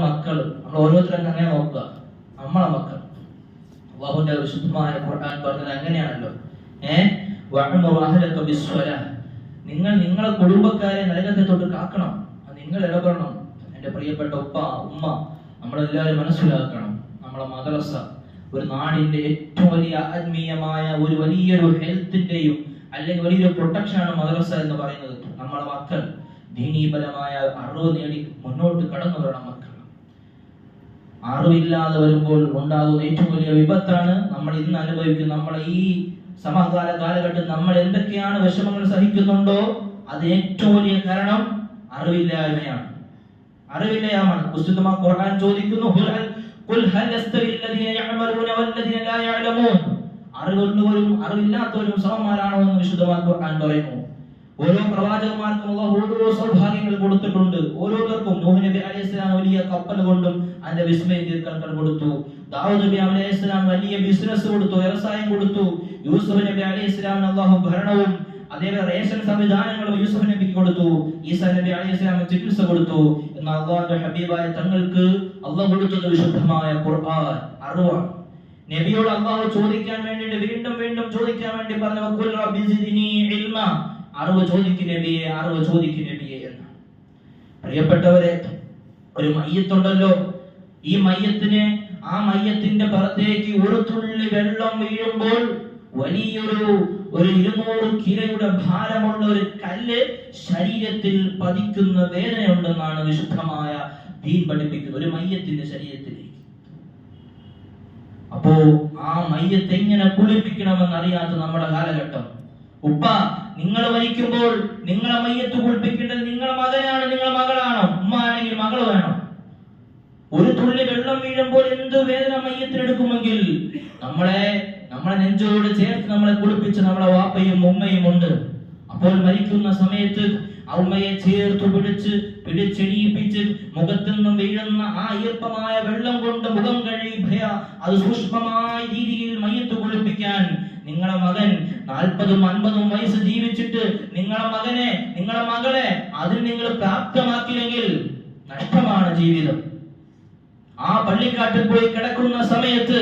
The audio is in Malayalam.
മക്കൾ നമ്മൾ ഓരോരുത്തരും അങ്ങനെ നോക്കുക. നമ്മളെ മക്കൾ. അള്ളാഹുന്റെ വിശുദ്ധമായ ഖുർആൻ പറഞ്ഞത് അങ്ങനെയാണല്ലോ. ഏഹ് നിങ്ങൾ നിങ്ങളെ കുടുംബക്കാരെ നരകത്തെ തൊട്ട് കാക്കണം. നിങ്ങൾ ഇടപെടണം. എന്റെ പ്രിയപ്പെട്ട ഉപ്പ ഉമ്മ നമ്മളെല്ലാവരും മനസ്സിലാക്കണം. നമ്മളെ മദ്രസ ഒരു നാടിന്റെ ഏറ്റവും വലിയ ആത്മീയമായ ഒരു വലിയൊരു ഹെൽത്തിന്റെയും അല്ലെങ്കിൽ വലിയൊരു പ്രൊട്ടക്ഷനാണ് മദ്രസ എന്ന് പറയുന്നത്. നമ്മളെ മക്കൾ ദീനീപരമായ അറിവ് നേടി മുന്നോട്ട് കടന്നു വരണം മക്കൾ അറിവില്ലാതെ വരുമ്പോൾ ഉണ്ടാകുന്ന ഏറ്റവും വലിയ വിപത്താണ് നമ്മൾ ഇന്ന് അനുഭവിക്കുന്ന നമ്മളെ ഈ സമകാല കാലഘട്ടം നമ്മൾ എന്തൊക്കെയാണ് വിഷമങ്ങൾ സഹിക്കുന്നുണ്ടോ? അത് ഏറ്റവും വലിയ കാരണം അറിവില്ലായ്മയാണ്. അറിവില്ലായ്മയാണ്. വിശുദ്ധമാ ഖുർആൻ ചോദിക്കുന്നു "ഖുൽ ഹൽ- യസ്തവി അല്ലദീന യഅമലൂന വല്ലദീന ലാ യഅലമൂൻ? അറിവുള്ളവരും അറിവില്ലാത്തവരും സമന്മാരാണോ എന്ന് വിശുദ്ധമായ ഖുർആൻ പറയുന്നു. ഓരോ പ്രവാചകന്മാർക്കും അള്ളാഹു ഓരോ സൗഭാഗ്യങ്ങൾ കൊടുത്തിട്ടുണ്ട്. ഓരോരുത്തർക്കും നൂഹ് നബി അലൈഹി സ്വലാം വലിയ കപ്പൽ കൊണ്ടും അതിന്റെ വിസ്മയം തീർക്കാൻ കൊടുത്തു. ദാവൂദ് നബി അലൈഹി ഇസ്ലാം വലിയ ബിസിനസ് കൊടുത്തു വ്യവസായം കൊടുത്തു. യൂസുഫ് നബി അലൈഹി അല്ലാഹു അള്ളാഹു ഭരണവും അതേപോലെ റേഷൻ സംവിധാനങ്ങളും യൂസുഫ് നബിക്ക് കൊടുത്തു. ഈസാ നബി അലൈഹി സ്വലാമിന് ചികിത്സ കൊടുത്തു. എന്നാൽ അള്ളാഹുന്റെ ഹബീബായ തങ്ങൾക്ക് അള്ളാഹു കൊടുത്തത് വിശുദ്ധമായ ഖുർആൻ അറിവാണ്. നബിയോട് അള്ളാഹു ചോദിക്കാൻ വേണ്ടിയിട്ട് വീണ്ടും വീണ്ടും ചോദിക്കാൻ വേണ്ടി പറഞ്ഞു "വഖുൽ റബ്ബി സിദ്നി ഇൽമ. അറിവ് ചോദിക്കും നബിയെ അറിവ് ചോദിക്കും നബിയെ എന്ന് പ്രിയപ്പെട്ടവരെ ഒരു മയ്യത്തുണ്ടല്ലോ. ഈ മയ്യത്തിന് ആ മയ്യത്തിന്റെ പുറത്തേക്ക് ഒരു തുള്ളി വെള്ളം വീഴുമ്പോൾ വലിയൊരു ഒരു ഇരുന്നൂറ് കിലയുടെ ഭാരമുള്ള ഒരു കല്ല് ശരീരത്തിൽ പതിക്കുന്ന വേദനയുണ്ടെന്നാണ് വിശുദ്ധമായ ദീൻ പഠിപ്പിക്കുന്നത് ഒരു മയ്യത്തിന്റെ ശരീരത്തിലേക്ക്. അപ്പോ ആ മയ്യത്ത് എങ്ങനെ കുളിപ്പിക്കണമെന്ന് അറിയാത്ത നമ്മുടെ കാലഘട്ടം. ഉപ്പ നിങ്ങൾ മരിക്കുമ്പോൾ നിങ്ങളെ മയ്യത്ത് കുളിപ്പിക്കേണ്ടത് നിങ്ങളെ മകനാണ് നിങ്ങളെ മകളാണോ ഉമ്മ ആണെങ്കിൽ മകൾ വേണം ഒരു തുള്ളി വെള്ളം വീഴുമ്പോൾ എന്ത് വേദന മയ്യത്തിനെടുക്കുമെങ്കിൽ നമ്മളെ നമ്മളെ നെഞ്ചോട് ചേർത്ത് നമ്മളെ കുളിപ്പിച്ച് നമ്മളെ വാപ്പയും ഉമ്മയും ഉണ്ട്. അപ്പോൾ മരിക്കുന്ന സമയത്ത് ഉമ്മയെ ചേർത്ത് പിടിച്ച് പിടിച്ചെണീപ്പിച്ച് മുഖത്തു നിന്നും വീഴുന്ന ആ ഈർപ്പമായ വെള്ളം കൊണ്ട് മുഖം ഭയ അത് സൂക്ഷ്മമായ രീതിയിൽ മയ്യത്ത് കുളിപ്പിക്കാൻ നിങ്ങളെ മകൻ നാൽപ്പതും അൻപതും വയസ്സ് ജീവിച്ചിട്ട് നിങ്ങളെ മകനെ നിങ്ങളെ മകളെ അതിന് നിങ്ങൾ പ്രാപ്തമാക്കിയില്ലെങ്കിൽ നഷ്ടമാണ് ജീവിതം. ആ പള്ളിക്കാട്ടിൽ പോയി കിടക്കുന്ന സമയത്ത്